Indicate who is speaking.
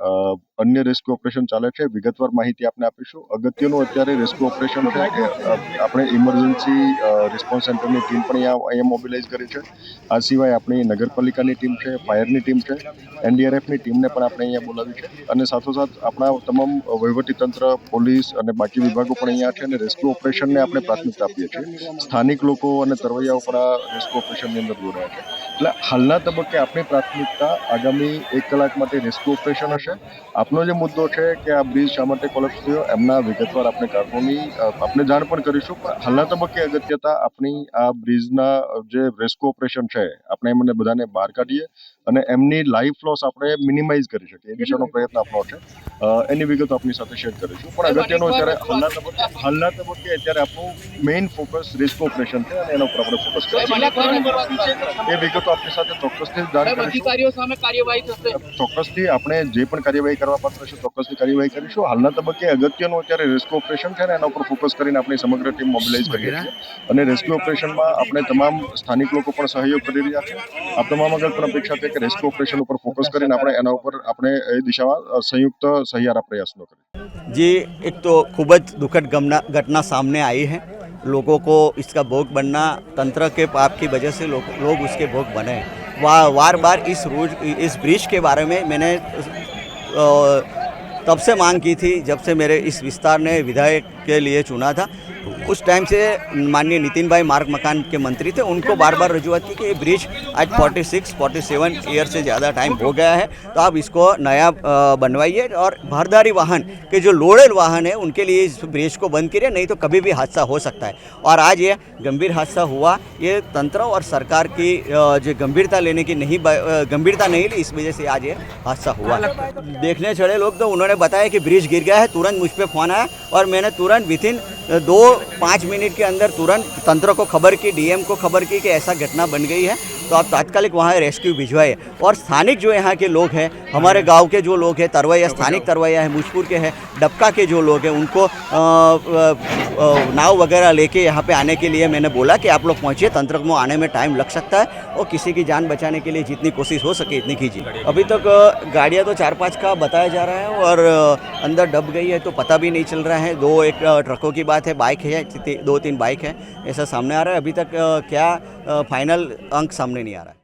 Speaker 1: અન્ય rescue operation ચાલે છે. વિગતવાર માહિતી આપને આપીશું. અગત્યનું અત્યારે રેસ્ક્યુ ઓપરેશન છે કે આપણે ઇમરજન્સી રિસ્પોન્સ સેન્ટરની ટીમ પણ અહીંયા અહીંયા મોબિલાઇઝ કરી છે. આ સિવાય આપણી નગરપાલિકાની ટીમ છે, ફાયરની ટીમ છે, એનડીઆરએફની ટીમને પણ આપણે અહીંયા બોલાવી છે. અને સાથોસાથ આપણા તમામ વહીવટીતંત્ર, પોલીસ અને બાકી વિભાગો પણ અહીંયા છે અને રેસ્ક્યુ ઓપરેશનને આપણે પ્રાથમિકતા આપીએ છીએ. સ્થાનિક લોકો અને તરવૈયાઓ પણ આ રેસ્ક્યુ ઓપરેશનની અંદર જોડાયા છે. એટલે હાલના તબક્કે આપણી પ્રાથમિકતા આગામી એક કલાક માટે રેસ્ક્યુ ઓપરેશન હશે. આપનો જે મુદ્દો છે કે આ બ્રિજ શા માટે કોલેપ્સ થયો, એમના વિગતવાર આપણે કારણોની આપણે જાણ પણ કરીશું, પણ હાલના તબક્કે અગત્યતા આપણી આ બ્રિજના જે રેસ્ક્યુ ઓપરેશન છે, આપણે એમને બધાને બહાર કાઢીએ અને એમની લાઈફ લોસ આપણે મિનિમાઇઝ કરી શકીએ. એ દિશાનો પ્રયત્ન આપણો છે. એની વિગતો આપની સાથે શેર કરીશું. પણ અગત્યનો અત્યારે હાલના તબક્કે હાલના તબક્કે અત્યારે આપણું મેઇન ફોકસ રેસ્ક્યુ ઓપરેશન છે અને એના ઉપર આપણે ફોકસ કરીશું. એ વિગતો આપની સાથે ચોક્કસથી જાણ કરીશું. ચોક્કસથી આપણે જે પણ કાર્યવાહી કરવા પાત્ર છે ચોક્કસથી કાર્યવાહી કરીશું. હાલના તબક્કે અગત્યનું અત્યારે રેસ્ક્યુ ઓપરેશન છે અને એના ઉપર ફોકસ કરીને આપણી સમગ્ર ટીમ મોબિલાઇઝ કરીએ છીએ. અને રેસ્ક્યુ ઓપરેશનમાં આપણે તમામ સ્થાનિક લોકો પણ સહયોગ કરી રહ્યા છે. આ તમામ આગળ પણ અપેક્ષા છે કે રેસ્ક્યુ ઓપરેશન ઉપર ફોકસ કરીને આપણે એના ઉપર આપણે એ દિશામાં સંયુક્ત સહિયારા પ્રયાસો કરીએ
Speaker 2: जी एक तो खूब જ દુઃખદ ગમના घटना सामने आई है लोगों को इसका भोग बनना तंत्र के पाप की वजह से लोग लोग उसके भोग बने हैं। वा बार बार इस रोज इस ब्रिज के बारे में मैंने अ, तब से मांग की थी जब से मेरे इस विस्तार ने विधायक के लिए चुना था उस टाइम से माननीय नितिन भाई मार्ग मकान के मंत्री थे, उनको बार बार रजूआत की कि ये ब्रिज आज 46 47 ईयर से ज़्यादा टाइम हो गया है तो आप इसको नया बनवाइए और भारदारी वाहन के जो लोडेड वाहन है, उनके लिए इस ब्रिज को बंद करिए, नहीं तो कभी भी हादसा हो सकता है। और आज ये गंभीर हादसा हुआ, ये तंत्र और सरकार की जो गंभीरता लेने की नहीं गंभीरता नहीं ली, इस वजह से आज ये हादसा हुआ। देखने चढ़े लोग तो उन्होंने बताया कि ब्रिज गिर गया है, तुरंत मुझ पर फ़ोन आया और मैंने तुरंत विथ इन दो पाँच मिनट के अंदर तुरंत तंत्र को खबर की डीएम को खबर की कि ऐसा घटना बन गई है। तो आप तात्कालिक वहाँ रेस्क्यू भिजवाए और स्थानिक जो यहाँ के लोग हैं हमारे गाँव के जो लोग हैं तरवैया स्थानिक तरवैया है मुजपुर के हैं डबका के जो लोग हैं उनको नाव वगैरह लेके यहाँ पे आने के लिए मैंने बोला कि आप लोग पहुँचिए तंत्र को आने में टाइम लग सकता है और किसी की जान बचाने के लिए जितनी कोशिश हो सके इतनी कीजिए। अभी तक अ, गाड़ियाँ तो चार पाँच का बताया जा रहा है और अंदर डब गई है तो पता भी नहीं चल रहा है। दो एक ट्रकों की बात है बाइक है दो तीन बाइक है ऐसा सामने आ रहा है। अभी तक क्या फाइनल अंक सामने नहीं आ रहा है